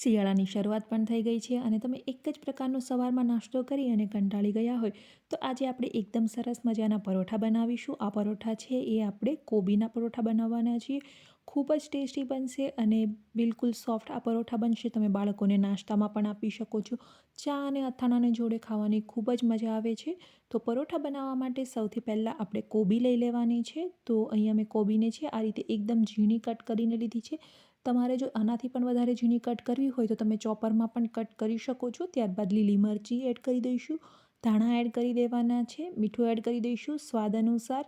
શિયાળાની શરૂઆત પણ થઈ ગઈ છે અને તમે એક જ પ્રકારનો સવારમાં નાસ્તો કરી અને કંટાળી ગયા હોય, તો આજે આપણે એકદમ સરસ મજાના પરોઠા બનાવીશું. આ પરોઠા છે એ આપણે કોબીના પરોઠા બનાવવાના છીએ. ખૂબ જ ટેસ્ટી બનશે અને બિલકુલ સોફ્ટ આ પરોઠા બનશે. તમે બાળકોને નાસ્તામાં પણ આપી શકો છો. ચા અને અથાણાને જોડે ખાવાની ખૂબ જ મજા આવે છે. તો પરોઠા બનાવવા માટે સૌથી પહેલાં આપણે કોબી લઈ લેવાની છે. તો અહીંયા મેં કોબીને છે આ રીતે એકદમ ઝીણી કટ કરીને લીધી છે. તમારે જો આનાથી પણ વધારે ઝીણી કટ કરવી હોય તો તમે ચોપરમાં પણ કટ કરી શકો છો. ત્યારબાદ લીલી મરચી એડ કરી દઈશું. ધાણા એડ કરી દેવાના છે. મીઠું એડ કરી દઈશું. સ્વાદ અનુસાર.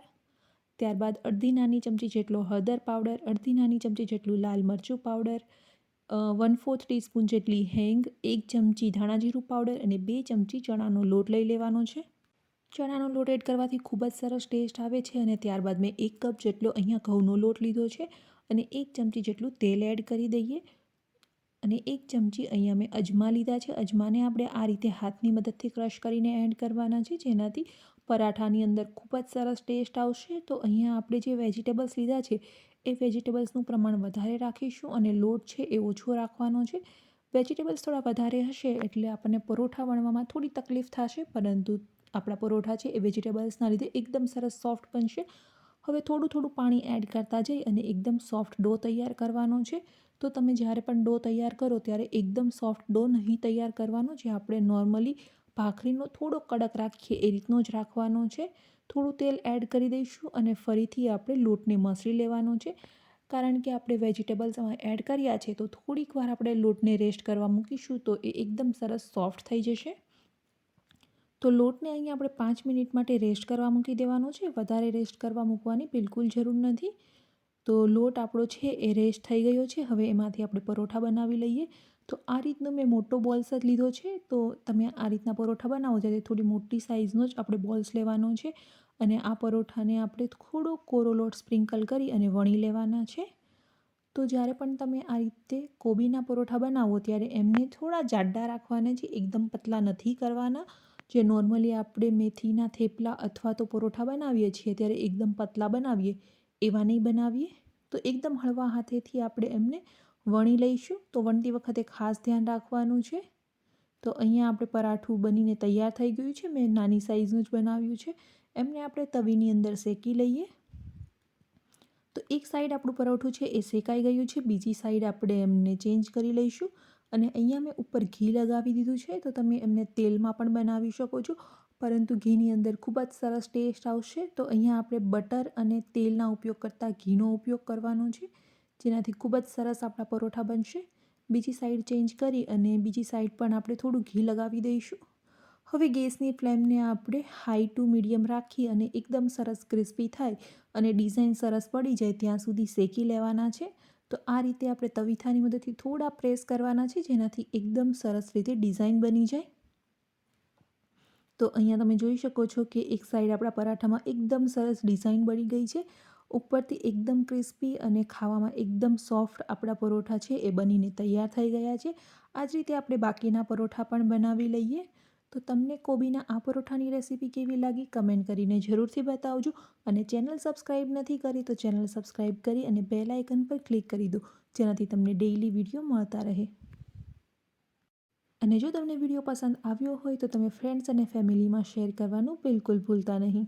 ત્યારબાદ અડધી નાની ચમચી જેટલો હળદર પાવડર, અડધી નાની ચમચી જેટલું લાલ મરચું પાવડર વન ફોર્થ ટીસ્પૂન જેટલી હેંગ, એક ચમચી ધાણા જીરું પાવડર અને બે ચમચી ચણાનો લોટ લઈ લેવાનો છે. ચણાનો લોટ એડ કરવાથી ખૂબ જ સરસ ટેસ્ટ આવે છે અને ત્યારબાદ મેં એક કપ જેટલો અહીંયા ઘઉંનો લોટ લીધો છે. અને એક ચમચી જેટલું તેલ એડ કરી દઈએ. અને એક ચમચી અહીંયા મેં અજમા લીધા છે. અજમાને આપણે આ રીતે હાથની મદદથી ક્રશ કરીને એડ કરવાના છે. જેનાથી પરાઠાની અંદર ખૂબ જ સરસ ટેસ્ટ આવશે. તો અહીંયા આપણે જે વેજીટેબલ્સ લીધા છે, એ વેજીટેબલ્સનું પ્રમાણ વધારે રાખીશું અને લોટ છે એ ઓછો રાખવાનો છે. વેજીટેબલ્સ થોડા વધારે હશે એટલે આપણને પરોઠા વણવામાં થોડી તકલીફ થશે. પરંતુ આપણા પરોઠા છે એ વેજીટેબલ્સના લીધે એકદમ સરસ સોફ્ટ બનશે. હવે થોડું થોડું પાણી એડ કરતા જઈ અને એકદમ સોફ્ટ ડો તૈયાર કરવાનો છે. તો તમે જ્યારે પણ ડો તૈયાર કરો ત્યારે એકદમ સોફ્ટ ડો નહીં તૈયાર કરવાનો જે આપણે નોર્મલી ભાખરીનો થોડો કડક રાખીએ એ રીતનો જ રાખવાનો છે. થોડું તેલ એડ કરી દઈશું અને ફરીથી આપણે લોટને મસળી લેવાનો છે. કારણ કે આપણે વેજીટેબલ્સ એડ કર્યા છે તો થોડીક વાર આપણે લોટને રેસ્ટ કરવા મૂકીશું તો એ એકદમ સરસ સોફ્ટ થઈ જશે. તો લોટને અહીંયા આપણે પાંચ મિનિટ માટે રેસ્ટ કરવા મૂકી દેવાનો છે. વધારે રેસ્ટ કરવા મૂકવાની બિલકુલ જરૂર નથી. તો લોટ આપણો છે એ રેસ્ટ થઈ ગયો છે. હવે એમાંથી આપણે પરોઠા બનાવી લઈએ. તો આ રીતનો મેં મોટો બોલ્સ જ લીધો છે. તો તમે આ રીતના પરોઠા બનાવો ત્યારે થોડી મોટી સાઇઝનો જ આપણે બોલ્સ લેવાનો છે. અને આ પરોઠાને આપણે થોડો કોરો લોટ સ્પ્રિંકલ કરી અને વણી લેવાના છે. તો જ્યારે પણ તમે આ રીતે કોબીના પરોઠા બનાવો ત્યારે એમને થોડા જાડા રાખવાના છે એકદમ પતલા નથી કરવાના. જે નોર્મલી આપણે મેથીના થેપલા અથવા તો પરોઠા બનાવીએ છીએ, ત્યારે એકદમ પતલા બનાવીએ, એવા નહીં બનાવીએ. તો એકદમ હળવા હાથેથી આપણે એમને વણી લઈશું. તો વણતી વખતે ખાસ ધ્યાન રાખવાનું છે. તો અહીંયા આપણે પરાઠું બનીને તૈયાર થઈ ગયું છે. મેં નાની સાઇઝનું જ બનાવ્યું છે. એમને આપણે તવીની અંદર શેકી લઈએ. તો એક સાઈડ આપણું પરોઠું છે એ શેકાઈ ગયું છે. બીજી સાઈડ આપણે એમને ચેન્જ કરી લઈશું. અને અહીંયા મેં ઉપર ઘી લગાવી દીધું છે, તો તમે એમને તેલમાં પણ બનાવી શકો છો. પરંતુ ઘીની અંદર ખૂબ જ સરસ ટેસ્ટ આવશે. તો અહીંયા આપણે બટર અને તેલના ઉપયોગ કરતાં ઘીનો ઉપયોગ કરવાનો છે, જેનાથી ખૂબ જ સરસ આપણા પરોઠા બનશે. બીજી સાઈડ ચેન્જ કરી અને બીજી સાઈડ પણ આપણે થોડું ઘી લગાવી દઈશું. હવે ગેસની ફ્લેમને આપણે હાઈ ટુ મીડિયમ રાખી અને એકદમ સરસ ક્રિસ્પી થાય અને ડિઝાઇન સરસ પડી જાય ત્યાં સુધી શેકી લેવાના છે. તો આ રીતે આપણે તવીથાની મદદથી થોડા પ્રેસ કરવાના છે, જેનાથી એકદમ સરસ રીતે ડિઝાઇન બની જાય. તો અહીંયા તમે જોઈ શકો છો કે એક સાઈડ આપણા પરાઠામાં એકદમ સરસ ડિઝાઇન બની ગઈ છે. ઉપરથી એકદમ ક્રિસ્પી અને ખાવામાં એકદમ સોફ્ટ આપણા પરોઠા છે, એ બનીને તૈયાર થઈ ગયા છે. આ જ રીતે આપણે બાકીના પરોઠા પણ બનાવી લઈએ. તો તમને કોબીના આ પરોઠાની રેસીપી કેવી લાગી કમેન્ટ કરીને જરૂરથી બતાવજો અને ચેનલ સબસ્ક્રાઈબ નથી કરી તો ચેનલ સબસ્ક્રાઈબ કરી અને બેલ આઇકન પર ક્લિક કરી દો, જેનાથી તમને ડેઈલી વીડિયો મળતા રહે. અને જો તમને વીડિયો પસંદ આવ્યો હોય તો તમે ફ્રેન્ડ્સ અને ફેમિલીમાં શેર કરવાનું બિલકુલ ભૂલતા નહીં.